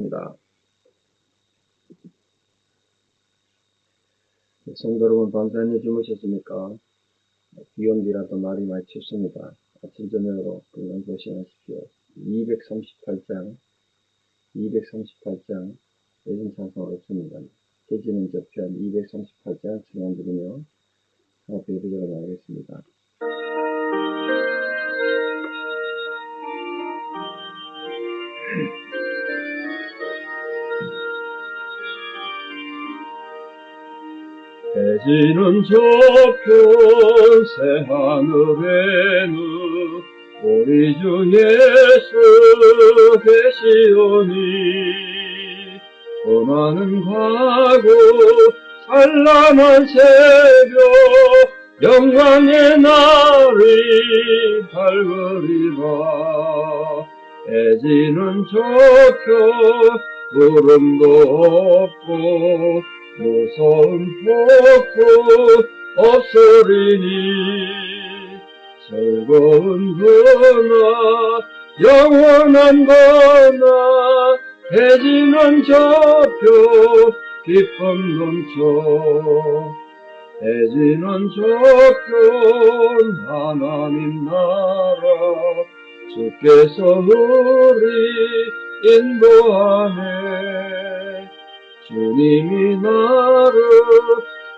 입니다. 성도 여러분, 밤새내 주무셨습니까? 비온 뒤라도 날이 많이 춥습니다. 아침, 저녁으로 건강 조심하십시오. 238장, 238장, 예전 찬송 없습니다. 계시는 접편 238장 청한드리며 하나 배우도록 나가겠습니다. 해지는 저편 새 하늘에는 우리 주 예수 계시오니. 고난은 가고 찬란한 새벽 영광의 날이 밝으리라. 해지는 저편 구름도 없고 무서운 폭풍 없으리니 즐거운 거나 영원한 거나 해지는 저표 기쁨 넘쳐 해지는 저표 하나님 나라 주께서 우리 인도하네 주님이 나를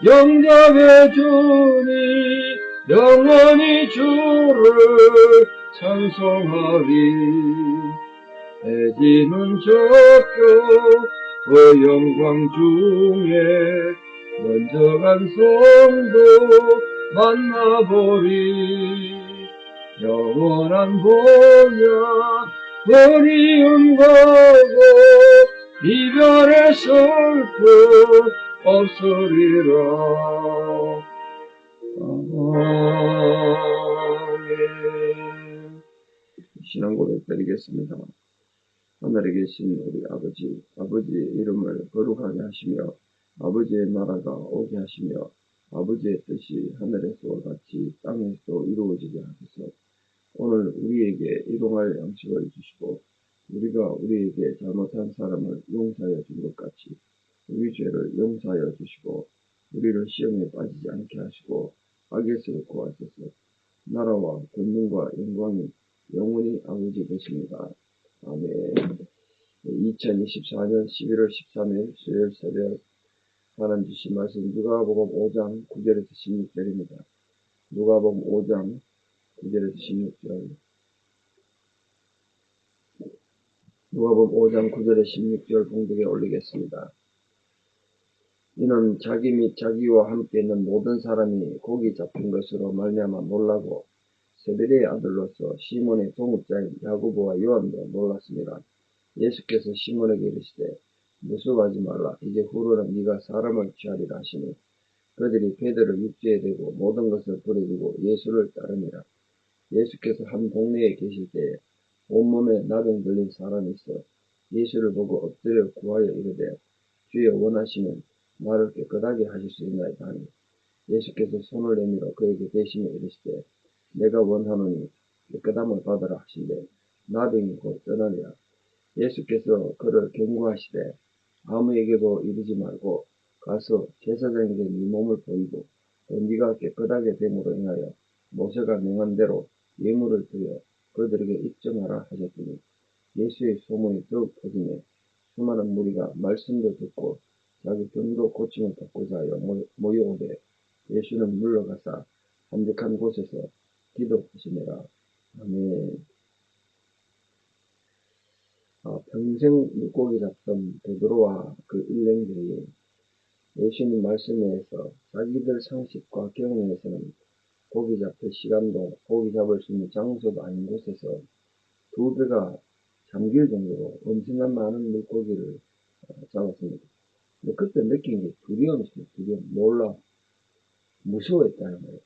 영접해 주니 영원히 주를 찬송하리. 해지는 저표 그 영광 중에 먼저 간 성도 만나보리. 영원한 보냐 그리운 거고 이별의 슬픔 없으리라. 아멘. 신앙 고백 드리겠습니다. 하늘에 계신 우리 아버지, 아버지의 이름을 거룩하게 하시며, 아버지의 나라가 오게 하시며, 아버지의 뜻이 하늘에서 같이 땅에서 이루어지게 하소서. 오늘 우리에게 일용할 양식을 주시고, 우리가 우리에게 잘못한 사람을 용서하여 준 것 같이 우리 죄를 용서하여 주시고 우리를 시험에 빠지지 않게 하시고 악에서 구하소서 나라와 권능과 영광이 영원히 아버지 되십니다. 아멘 2024년 11월 13일 수요일 새벽 하나님 주신 말씀 누가복음 5장 9절에서 16절입니다. 누가복음 5장 9절에서 16절 누가복음 5장 9절에 16절 공독에 올리겠습니다. 이는 자기 및 자기와 함께 있는 모든 사람이 고기 잡힌 것으로 말미암아 놀라고 세베리의 아들로서 시몬의 동업자인 야고보와 요한도 놀랐습니다. 예수께서 시몬에게 이르시되 무수하지 말라 이제 후로는 네가 사람을 취하리라 하시니 그들이 베드를 육지에 대고 모든 것을 버려두고 예수를 따르니라. 예수께서 한 동네에 계실 때에 온몸에 나병 들린 사람이 있어 예수를 보고 엎드려 구하여 이르되 주여 원하시면 나를 깨끗하게 하실 수 있나이다 하니 예수께서 손을 내밀어 그에게 대시며 이르시되 내가 원하노니 깨끗함을 받으라 하신대 나병이 곧 떠나니라. 예수께서 그를 경고하시되 아무에게도 이르지 말고 가서 제사장에게 네 몸을 보이고 또 네가 깨끗하게 됨으로 인하여 모세가 명한 대로 예물을 드려 그들에게 입증하라 하셨더니 예수의 소문이 더욱 퍼지며 수많은 무리가 말씀도 듣고 자기 병도 고침을 받고자 하여 모여오되 예수는 물러가사 한적한 곳에서 기도하시니라. 아멘. 아, 평생 물고기 잡던 베드로와 그 일행들이 예수님 말씀에서 자기들 상식과 경험에서는 고기 잡힐 시간도 고기 잡을 수 있는 장소도 아닌 곳에서 두 배가 잠길 정도로 엄청난 많은 물고기를 어, 잡았습니다. 근데 그때 느낀 게 두려움이었습니다. 두려움, 놀라, 무서워했다는 거예요.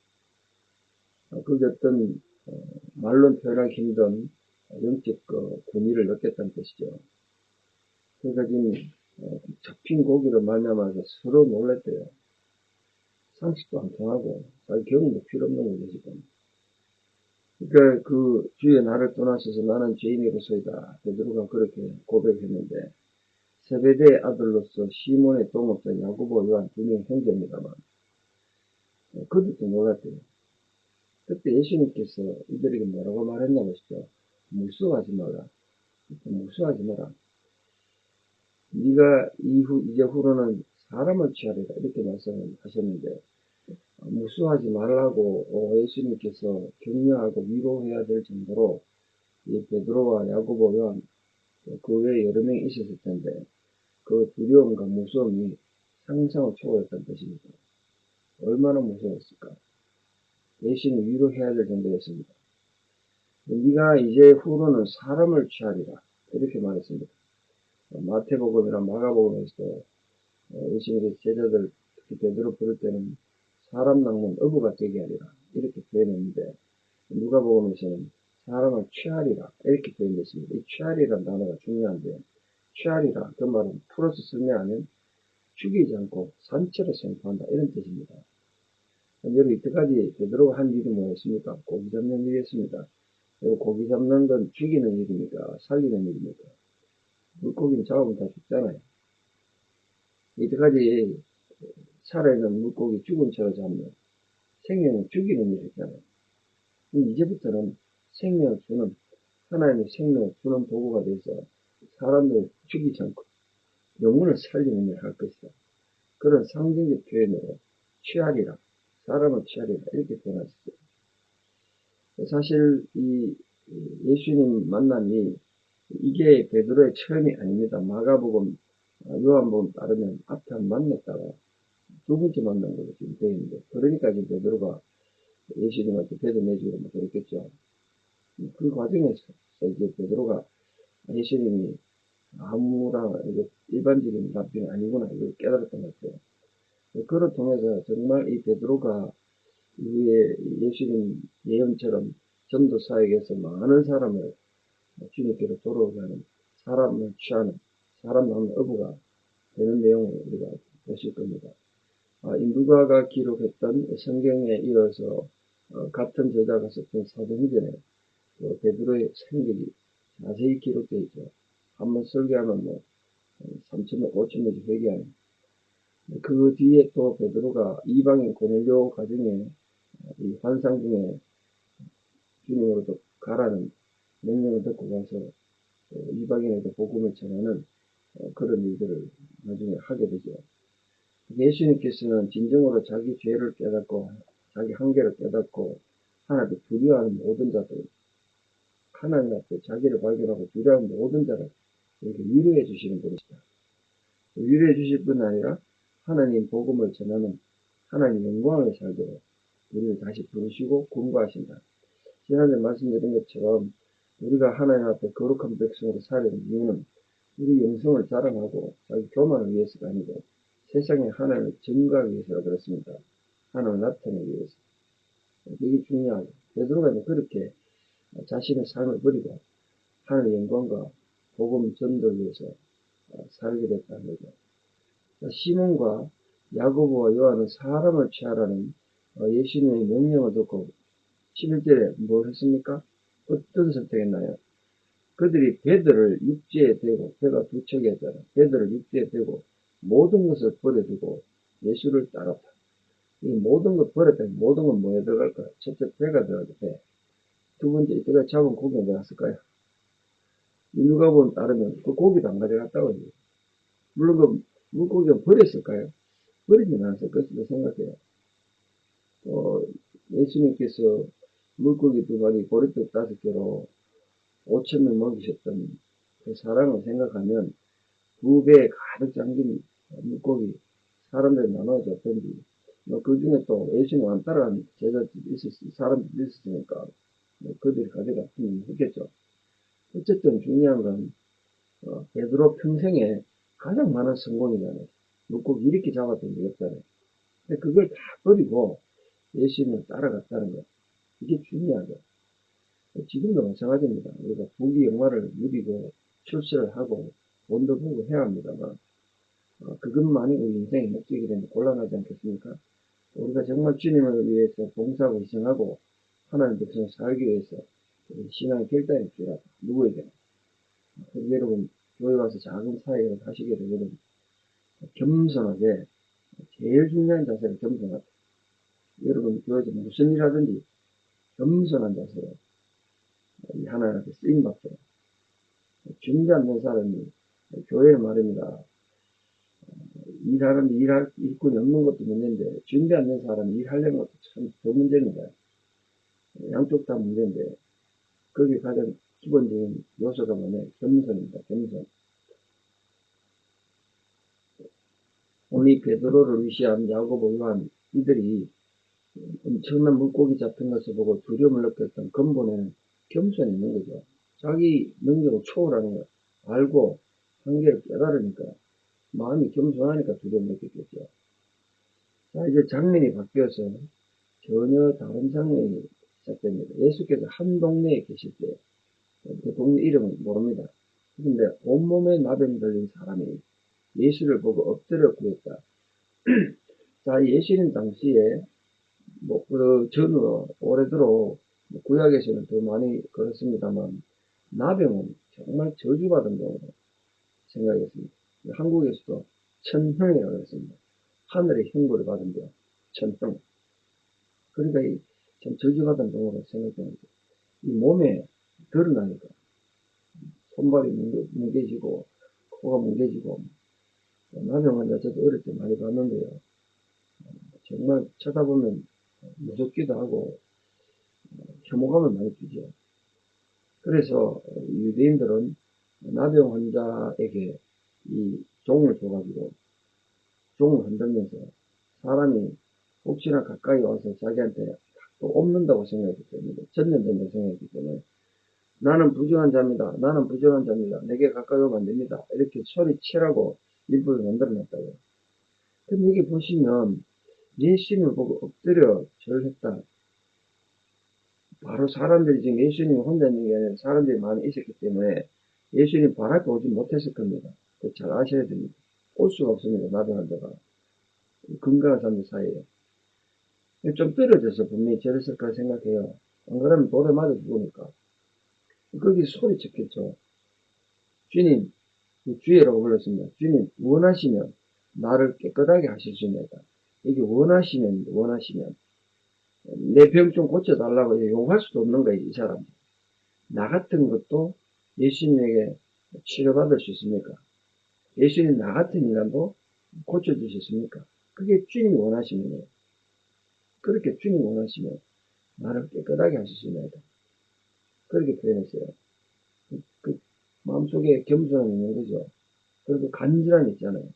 어, 그게 어떤 어, 말로 표현하기 힘든 영적 그 권위를 느꼈다는 뜻이죠. 그러니까 지금 잡힌 고기를 말미암아서 서로 놀랬대요. 상식도 안 통하고 자기 경험도 필요 없는 거죠 지금. 그러니까 그 주의 나를 떠나셔서 나는 죄인으로서이다. 베드로가 그렇게 고백했는데 세베대의 아들로서 시몬의 동업자 야고보 요한 두 명의 형제입니다만 어, 그들도 놀랐대요. 그때 예수님께서 이들에게 뭐라고 말했나 보시죠. 무수하지 마라. 무수하지 마라. 네가 이후 이제 후로는 사람을 취하리라 이렇게 말씀하셨는데 무수하지 말라고 어, 예수님께서 격려하고 위로해야 될 정도로 이 베드로와 야고보 요한 그 외에 여러 명이 있었을 텐데 그 두려움과 무서움이 상상을 초월했던 것입니다. 얼마나 무서웠을까? 예수님 위로해야 될 정도였습니다. 네가 이제 후로는 사람을 취하리라 이렇게 말했습니다. 마태복음이나 마가복음에서도 어, 예수님께서 제자들 특히 베드로 부를 때는 사람 낚는 어부가 되게 하리라 이렇게 표현했는데 누가복음에서는 사람을 취하리라 이렇게 표현됐습니다. 이 취하리라는 단어가 중요한데 취하리라 그 말은 풀어서 설명하면 죽이지 않고 산채로 생포한다 이런 뜻입니다. 여러분 이때까지 베드로가 한 일이 뭐였습니까? 고기 잡는 일이었습니다. 그리고 고기 잡는 건 죽이는 일입니까? 살리는 일입니까? 물고기는 잡으면 다 죽잖아요. 이때까지 살아있는 물고기 죽은 채로 잡는 생명을 죽이는 일이잖아요. 이제부터는 생명을 주는 하나님의 생명을 주는 도구가 돼서 사람들을 죽이지 않고 영혼을 살리는 일을 할 것이다. 그런 상징적 표현으로 취하리라, 사람을 취하리라 이렇게 표현하셨어요. 사실 이 예수님 만남이 이게 베드로의 처음이 아닙니다. 마가복음, 요한복음 따르면 앞에 한 만났다가 두 번째 만난 걸로 지금 있는데 그러니까 지금 베드로가 예수님한테 배도 내주고 뭐 그랬겠죠. 그 과정에서 이제 베드로가 예수님이 아무나 일반적인 랍비는 아니구나 이걸 깨달았던 것 같아요. 그를 통해서 정말 이 베드로가 이후에 예수님 예언처럼 전도사에게서 많은 사람을 주님께로 돌아오게 하는 사람을 취하는 사람 나오는 어부가 되는 내용을 우리가 보실 겁니다. 아, 인두가가 기록했던 성경에 이어서 어, 같은 저자가 썼던 사도행전에 그 베드로의 생각이 자세히 기록되어 있죠. 한번 설교하면 뭐 3천명, 5천명씩 회개하는 그 뒤에 또 베드로가 이방인 고넬료 가정에 이 환상 중에 주님으로도 가라는 명령을 듣고 가서 이방인에게 복음을 전하는 어, 그런 일들을 나중에 하게 되죠. 예수님께서는 진정으로 자기 죄를 깨닫고 자기 한계를 깨닫고 하나님 두려워하는 모든 자들 하나님 앞에 자기를 발견하고 두려워하는 모든 자를 이렇게 위로해 주시는 분이시다. 위로해 주실 뿐 아니라 하나님 복음을 전하는 하나님 영광을 살도록 우리를 다시 부르시고 공부하신다. 지난주에 말씀드린 것처럼 우리가 하나님 앞에 거룩한 백성으로 하는 이유는 우리 영성을 자랑하고 자기 교만을 위해서가 아니고 세상에 하나님을 증거하기 위해서라 그렇습니다. 하나님을 나타내기 위해서. 이게 중요하죠. 베드로가 그렇게 자신의 삶을 버리고 하나님의 영광과 복음 전도를 위해서 살게 됐다는 거죠. 시몬과 야고보와 요한은 사람을 취하라는 예수님의 명령을 듣고 11절에 뭘 했습니까? 어떤 선택했나요? 그들이 배들을 육지에 대고 배가 두 척이 했잖아. 배들을 육지에 대고 모든 것을 버려두고 예수를 따랐다. 이 모든 것 버렸다면 모든 건 뭐에 들어갈까요? 첫째 배가 들어가죠. 배. 두 번째 이때가 잡은 고기가 들어갔을까요? 누가 본 따르면 그 고기도 안 가져갔다고 해요. 물론 그 물고기가 버렸을까요? 버리진 않았을 것이다 생각해요. 어, 예수님께서 물고기 두 마리, 보리떡 다섯 개로 5천명 먹이셨던 그 사랑을 생각하면 두 배에 가득 잠긴 물고기 사람들이 나눠줬던 뒤, 뭐, 그 중에 또 예수님 안 따라간 제자들이 있었, 사람들이 있었으니까, 뭐 그들이 가져갔으면 했겠죠. 어쨌든 중요한 건, 어, 베드로 평생에 가장 많은 성공이잖아요. 물고기 이렇게 잡았던 게 없잖아요. 근데 그걸 다 버리고 예수님을 따라갔다는 거. 이게 중요하죠. 지금도 마찬가지입니다. 우리가 부귀 영화를 누리고 출세를 하고 돈도 벌고 해야 합니다만 어, 그것만이 우리 인생의 목적이 되면 곤란하지 않겠습니까? 우리가 정말 주님을 위해서 봉사하고 희생하고 하나님 백성 살기 위해서 신앙의 결단이 필요하다. 누구에게나. 여러분 교회 와서 작은 사역을 하시게 되거든. 겸손하게, 제일 중요한 자세는 겸손하다. 여러분, 교회에서 무슨 일 하든지 겸손한 자세로 이 하나님께 쓰임받도록. 준비 않는 사람이, 교회의 말입니다. 일하는, 일할, 일꾼이 없는 것도 문제인데, 준비 않는 사람이 일하려는 것도 참 더 문제입니다. 양쪽 다 문제인데, 거기 가장 기본적인 요소가 뭐냐, 겸손입니다, 겸손. 오늘 이 베드로를 위시한 야고보 요한 이들이 엄청난 물고기 잡힌 것을 보고 두려움을 느꼈던 근본에는 겸손이 있는 거죠. 자기 능력을 초월하는 걸 알고 한계를 깨달으니까 마음이 겸손하니까 두려움 느꼈겠죠. 자, 이제 장면이 바뀌어서 전혀 다른 장면이 시작됩니다. 예수께서 한 동네에 계실 때, 그 동네 이름은 모릅니다. 근데 온몸에 나병 걸린 사람이 예수를 보고 엎드려 구했다. 자, 예수님 당시에, 뭐, 그 전으로, 오래도록 구약에서는 더 많이 그렇습니다만, 나병은 정말 저주받은 병으로 생각했습니다. 한국에서도 천형이라고 했습니다. 하늘의 형벌을 받은 병, 천형. 그러니까 이, 참 저주받은 병으로 생각됩니다. 이 몸에 드러나니까, 손발이 뭉개, 뭉개 지고, 코가 뭉개지고, 나병 환자 저도 어릴 때 많이 봤는데요. 정말 쳐다보면 무섭기도 하고 혐오감을 많이 주죠. 그래서 유대인들은 나병 환자에게 이 종을 줘가지고 종을 흔들면서 사람이 혹시나 가까이 와서 자기한테 또 옵는다고 생각했기 때문에 전염된다고 생각했기 때문에 나는 부정한 자입니다. 나는 부정한 자입니다. 내게 가까이 오면 안 됩니다. 이렇게 소리치라고 일부러 만들어놨다고요. 근데 여기 보시면 예수님을 보고 엎드려 절했다. 바로 사람들이 지금 예수님 혼자 있는 게 아니라 사람들이 많이 있었기 때문에 예수님 발 앞에 오지 못했을 겁니다. 잘 아셔야 됩니다. 올 수가 없습니다. 나병한 데가. 건강한 사람들 사이에. 좀 떨어져서 분명히 저랬을 까 생각해요. 안 그러면 돌에 맞아 죽으니까. 거기 소리쳤겠죠. 주님, 주의라고 불렀습니다. 주님, 원하시면 나를 깨끗하게 하실 수 있나이다. 이게 원하시면, 원하시면. 내 병 좀 고쳐달라고 용할 수도 없는 거예요, 이 사람. 나 같은 것도 예수님에게 치료받을 수 있습니까? 예수님 나 같은 인간도 고쳐주셨습니까? 그게 주님이 원하시는 거예요. 그렇게 주님이 원하시면 나를 깨끗하게 있나이다. 그렇게 표현했어요. 그, 그 마음속에 겸손함이 있는 거죠. 그리고 간절함이 있잖아요.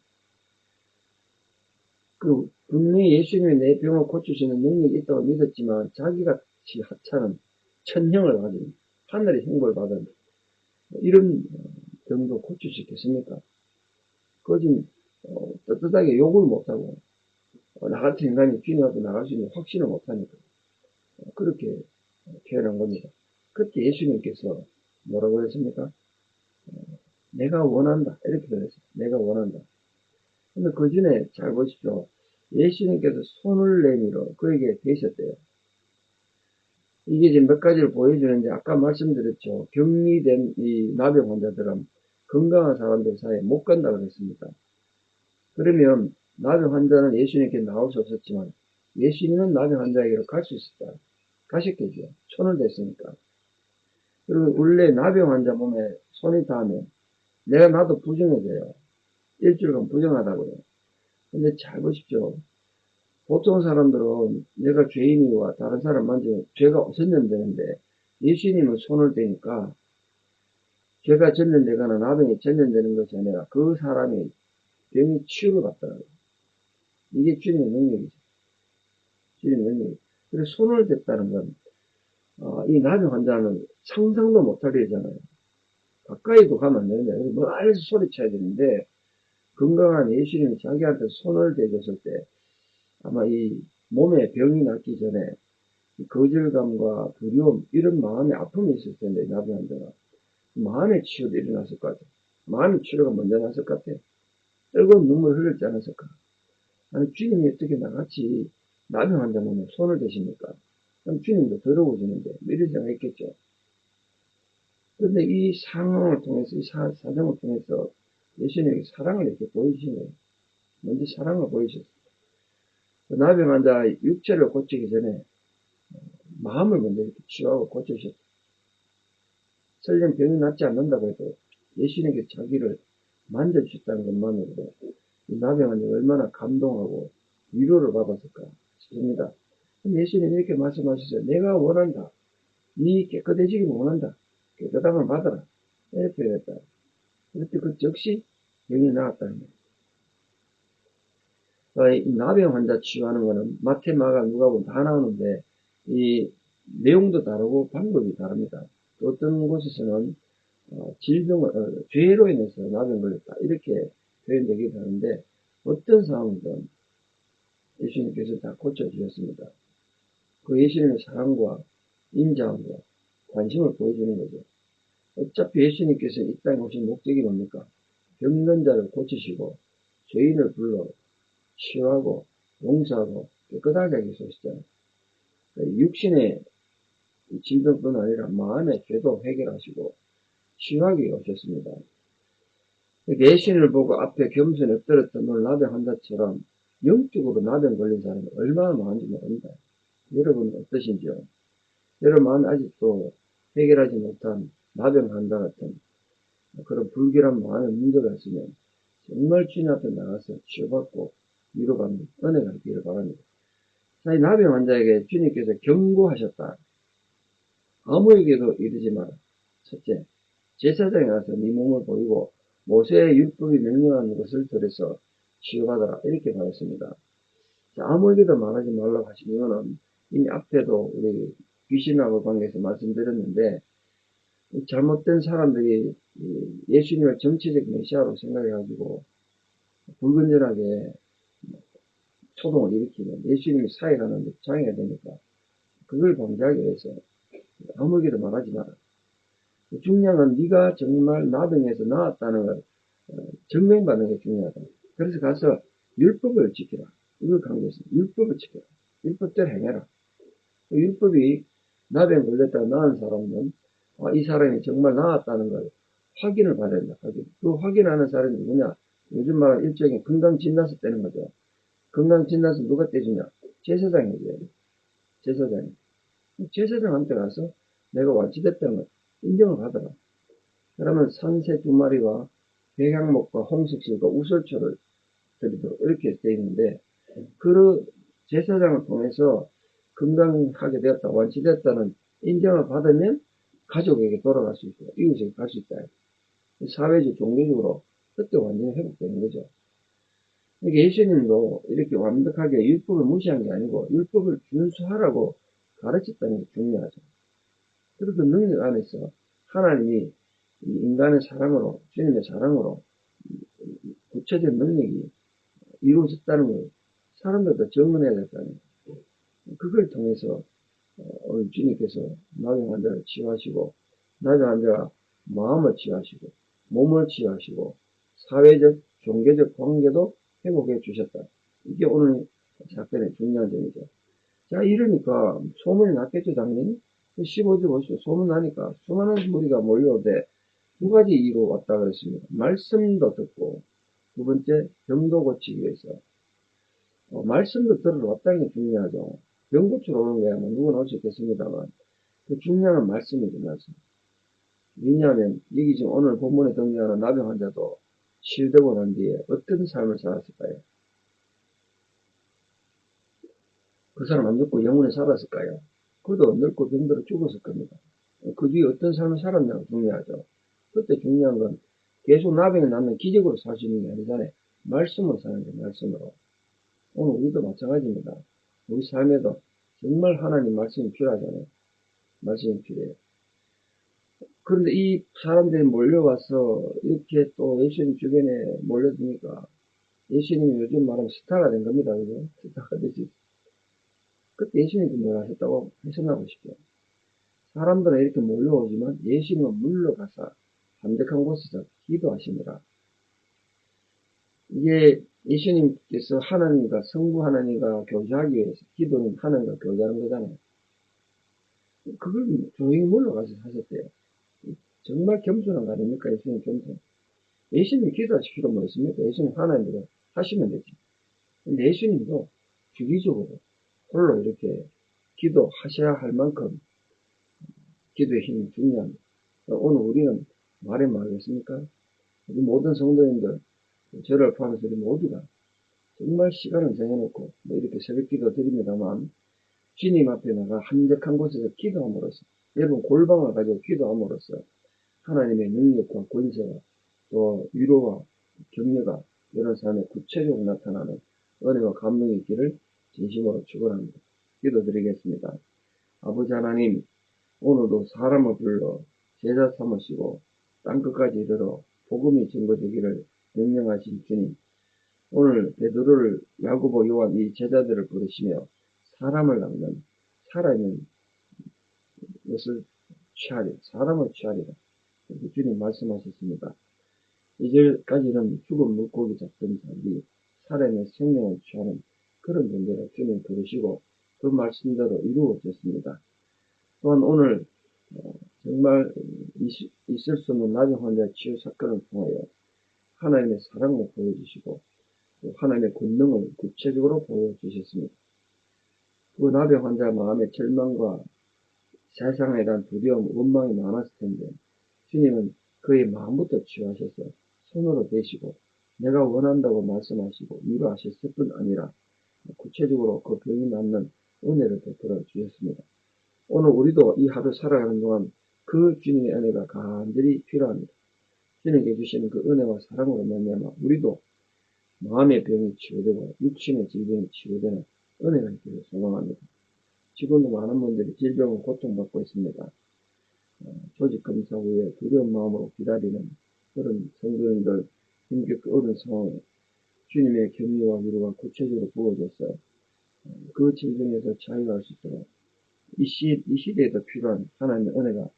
그 분명히 예수님이 내 병을 고치시는 능력이 있다고 믿었지만 자기같이 하찮은 천형을 가진 하늘의 형벌 받은 이런 병도 고칠 수 있겠습니까? 거진 어, 떳떳하게 욕을 못하고 어, 나 같은 인간이 앞에 나갈 수 있는 확신을 못하니까 어, 그렇게 표현한 겁니다. 그때 예수님께서 뭐라고 했습니까? 내가 원한다. 이렇게 표현했어요. 내가 원한다. 근데 그 전에 잘 보십시오. 예수님께서 손을 내밀어 그에게 계셨대요. 이게 지금 몇 가지를 보여주는데 아까 말씀드렸죠. 격리된 이 나병 환자들은 건강한 사람들 사이에 못 간다고 그랬습니다. 그러면 나병 환자는 예수님께 나올 수 없었지만 예수님은 나병 환자에게로 갈 수 있었다. 가셨겠죠. 손을 댔으니까. 그리고 원래 나병 환자 몸에 손이 닿으면 내가 나도 부정해져요. 일주일간 부정하다고요. 근데 잘 보십시오. 보통 사람들은 내가 죄인이와 다른 사람 만지면 죄가 없었면 되는데 예수님은 손을 대니까 죄가 전염되거나 나병이 전염되는 것이 아니라 그 사람이 병이 치유를 받더라고요. 이게 주님의 능력이죠. 주님의 능력. 그래서 손을 댔다는 건, 어, 이 나병 환자는 상상도 못할 일이잖아요. 가까이도 가면 안 되는데, 멀리서 소리쳐야 되는데, 건강한 예수님이 자기한테 손을 대줬을 때, 아마 이 몸에 병이 낫기 전에, 거절감과 두려움, 이런 마음의 아픔이 있을 텐데, 나병 환자가. 마음의 치유도 일어났을 것 같아요. 마음의 치료가 먼저 났을 것 같아요. 뜨거운 눈물 흘렸지 않았을까? 아니, 주님이 어떻게 나같이 나병 환자 몸에 손을 대십니까? 그럼 주님도 더러워지는데, 뭐 이런 생각 했겠죠. 그런데 이 상황을 통해서, 이 사, 사정을 통해서 예수님이 사랑을 이렇게 거예요. 먼저 사랑을 보이셨어요. 그 나병 환자 육체를 고치기 전에 마음을 먼저 이렇게 치유하고 고치셨어요. 설령 병이 낫지 않는다고 해도 예수님께 자기를 만져주셨다는 것만으로도 이 나병 환자가 얼마나 감동하고 위로를 받았을까 싶습니다. 예수님이 이렇게 말씀하셨어요. 내가 원한다. 네 깨끗해지길 원한다. 깨끗함을 받아라. 이렇게 표현했다. 그때 그 즉시 병이 나았다는. 이 나병 환자 치유하는 거는 마테, 마가, 누가복음 다 나오는데 이 내용도 다르고 방법이 다릅니다. 어떤 곳에서는 어, 질병을 어, 죄로 인해서 나병 걸렸다 이렇게 표현되기도 하는데 어떤 상황이든 예수님께서 다 고쳐주셨습니다. 그 예수님의 사랑과 인자함과 관심을 보여주는 거죠. 어차피 예수님께서 이 땅에 오신 목적이 뭡니까? 병든 자를 고치시고 죄인을 불러 치유하고 용서하고 깨끗하게 하기 위해서 오시잖아요. 그러니까 육신의 질병뿐 아니라 마음의 죄도 해결하시고 치유하기 오셨습니다. 예수님을 보고 앞에 겸손히 엎드렸던 오늘 나병 환자처럼 영적으로 나병 걸린 사람이 얼마나 많은지 모릅니다. 여러분 어떠신지요? 여러분 아직도 해결하지 못한 나병 환자 같은 그런 불길한 마음의 문제가 있으면 정말 주님 앞에 나가서 치유받고 위로받는 은혜가 있기를 바랍니다. 나병 환자에게 주님께서 경고하셨다. 아무에게도 이르지 마라. 첫째, 제사장에 가서 네 몸을 보이고 모세의 율법이 명령하는 것을 들어서 치유받아라. 이렇게 말했습니다. 자, 아무에게도 말하지 말라고 하신 이유는 이미 앞에도 우리 귀신하고 관계해서 말씀드렸는데 잘못된 사람들이 예수님을 정치적 메시아로 생각해가지고 불건전하게 초동을 일으키면 예수님이 사회가는데 장애가 되니까 그걸 방지하기 위해서 아무에게도 말하지 마라. 중요한 건 네가 정말 나병에서 나왔다는 걸 어, 증명받는 게 중요하다. 그래서 가서 율법을 지키라. 이걸 강조했습니다. 율법을 지켜라. 율법대로 행해라. 그 율법이 나병 걸렸다가 나은 사람은 아, 이 사람이 정말 나았다는 걸 확인을 받아야 된다. 확인. 그 확인하는 사람이 누구냐? 요즘 말하는 일종의 건강 진단서 떼는 거죠. 건강 진단서 누가 떼주냐? 제사장이 돼. 제사장이. 제사장한테 가서 내가 완치됐다는 걸 인정을 받아라. 그러면 산새 두 마리와 백향목과 홍석실과 우설초를 드리도록 이렇게 되어 있는데 그 제사장을 통해서 건강하게 되었다, 완치됐다는 인정을 받으면 가족에게 돌아갈 수 있고 이웃에게 갈 수 있다. 사회적, 종교적으로 그때 완전히 회복되는 거죠. 그러니까 예수님도 이렇게 완벽하게 율법을 무시한 게 아니고 율법을 준수하라고 가르쳤다는 게 중요하죠. 그리고 그 능력 안에서 하나님이 인간의 사랑으로, 주님의 사랑으로 구체적 능력이 이루어졌다는 걸 사람들도 증언해야 될거아니에요 그걸 통해서 어, 오늘 주님께서 나병 환자를 치유하시고 나병 환자가 마음을 치유하시고 몸을 치유하시고 사회적, 종교적 관계도 회복해 주셨다. 이게 오늘 사건의 중요한 점이죠. 자, 이러니까 소문이 났겠죠, 당연히. 15절 보시죠. 소문 나니까 수많은 무리가 몰려오되 두 가지 이유로 왔다 그랬습니다. 말씀도 듣고 두 번째 병도 고치기 위해서 어, 말씀도 들으러 왔다는 게 중요하죠. 병 고치러 오는 거야. 뭐 누구나 올 수 있겠습니다만 그 중요한 말씀이죠. 말씀. 왜냐하면 여기 지금 오늘 본문에 등장하는 나병 환자도 치유되고 난 뒤에 어떤 삶을 살았을까요? 그 사람 안 죽고 영원히 살았을까요? 그도 늙고 병들어 죽었을 겁니다. 그 뒤에 어떤 삶을 살았냐가 중요하죠. 그때 중요한 건 계속 나병이 나면 기적으로 살 수 있는 게 아니잖아요. 말씀으로 사는 게 말씀으로. 오늘 우리도 마찬가지입니다. 우리 삶에도 정말 하나님 말씀이 필요하잖아요. 말씀이 필요해요. 그런데 이 사람들이 몰려와서 이렇게 또 예수님 주변에 몰려드니까 예수님이 요즘 말하면 스타가 된 겁니다. 그죠? 스타가 되지. 그때 예수님이 뭘 하셨다고 해석나 보십시오. 사람들은 이렇게 몰려오지만 예수님은 물러가서 한적한 곳에서 기도하시느라 이게 예수님께서 하나님과 성부 하나님과 교제하기 위해서 기도는 하나님과 교제하는 거잖아요. 그걸 조용히 물러가서 하셨대요. 정말 겸손한 거 아닙니까? 예수님 겸손. 예수님 기도하실 필요 뭐 있습니까? 예수님 하나님대로 하시면 되지. 근데 예수님도 주기적으로 홀로 이렇게 기도하셔야 할 만큼 기도의 힘이 중요합니다. 오늘 우리는 말해 말겠습니까? 우리 모든 성도님들, 저를 포함해서 우리 모두가 정말 시간을 정해놓고 뭐 이렇게 새벽 기도 드립니다만 주님 앞에 나가 한적한 곳에서 기도함으로써 여러분 골방을 가지고 기도함으로써 하나님의 능력과 권세가 또 위로와 격려가 이런 삶에 구체적으로 나타나는 은혜와 감동이 있기를 진심으로 축원합니다. 기도드리겠습니다. 아버지 하나님 오늘도 사람을 불러 제자 삼으시고 땅 끝까지 이르러 복음이 증거되기를 명령하신 주님 오늘 베드로를 야고보 요한 이 제자들을 부르시며 사람을 낚는 살아있는 것을 취하리 사람을 취하리라 주님 말씀하셨습니다. 이제까지는 죽은 물고기 잡던 자들이 살아있는 생명을 취하는 그런 분들을 주님 부르시고 그 말씀대로 이루어졌습니다. 또한 오늘 어, 정말 있을 수 없는 나병 환자 치유 사건을 통하여 하나님의 사랑을 보여주시고 하나님의 권능을 구체적으로 보여주셨습니다. 그 나병 환자 마음의 절망과 세상에 대한 두려움, 원망이 많았을 텐데 주님은 그의 마음부터 치유하셔서 손으로 대시고 내가 원한다고 말씀하시고 위로하셨을 뿐 아니라 구체적으로 그 병이 낫는 은혜를 베풀어 주셨습니다. 오늘 우리도 이 하루 살아가는 동안 그 주님의 은혜가 간절히 필요합니다. 주님께 주시는 그 은혜와 사랑으로 말미암아 우리도 마음의 병이 치유되고 육신의 질병이 치유되는 은혜가 있기를 소망합니다. 지금도 많은 분들이 질병을 고통받고 있습니다. 어, 조직 검사 후에 두려운 마음으로 기다리는 그런 성도님들 힘겹게 어려운 상황에 주님의 격려와 위로가 구체적으로 부어져서 어, 그 질병에서 자유할 수 있도록 이, 시, 이 시대에도 필요한 하나님의 은혜가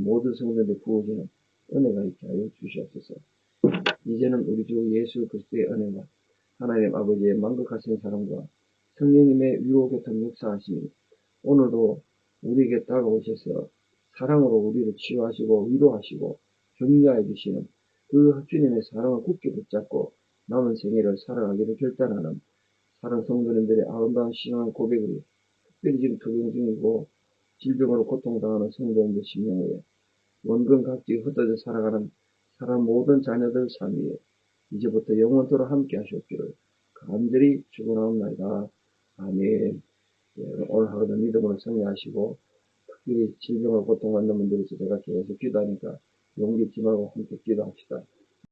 모든 성도들에 부어지는 은혜가 있게 하여 주시옵소서. 이제는 우리 주 예수 그리스도의 은혜가 하나님 아버지의 만극하신 사랑과 성령님의 위로 교통 역사하심이 오늘도 우리에게 다가오셔서 사랑으로 우리를 치유하시고 위로하시고 격려해 주시는 그 주님의 사랑을 굳게 붙잡고 남은 생애를 살아가기를 결단하는 사랑 성도님들의 아름다운 신앙 고백을 특별히 지금 적용 중이고 질병으로 고통당하는 성도님들 심령에 원근 각지 흩어져 살아가는 사람 모든 자녀들 삶 위에 이제부터 영원토록 함께 하셨기를 간절히 축원하옵나이다. 아멘. 예, 오늘 하루도 믿음으로 승리하시고 특별히 질병을 고통받는 분들에서 제가 계속 기도하니까 용기 있지 말고 함께 기도합시다.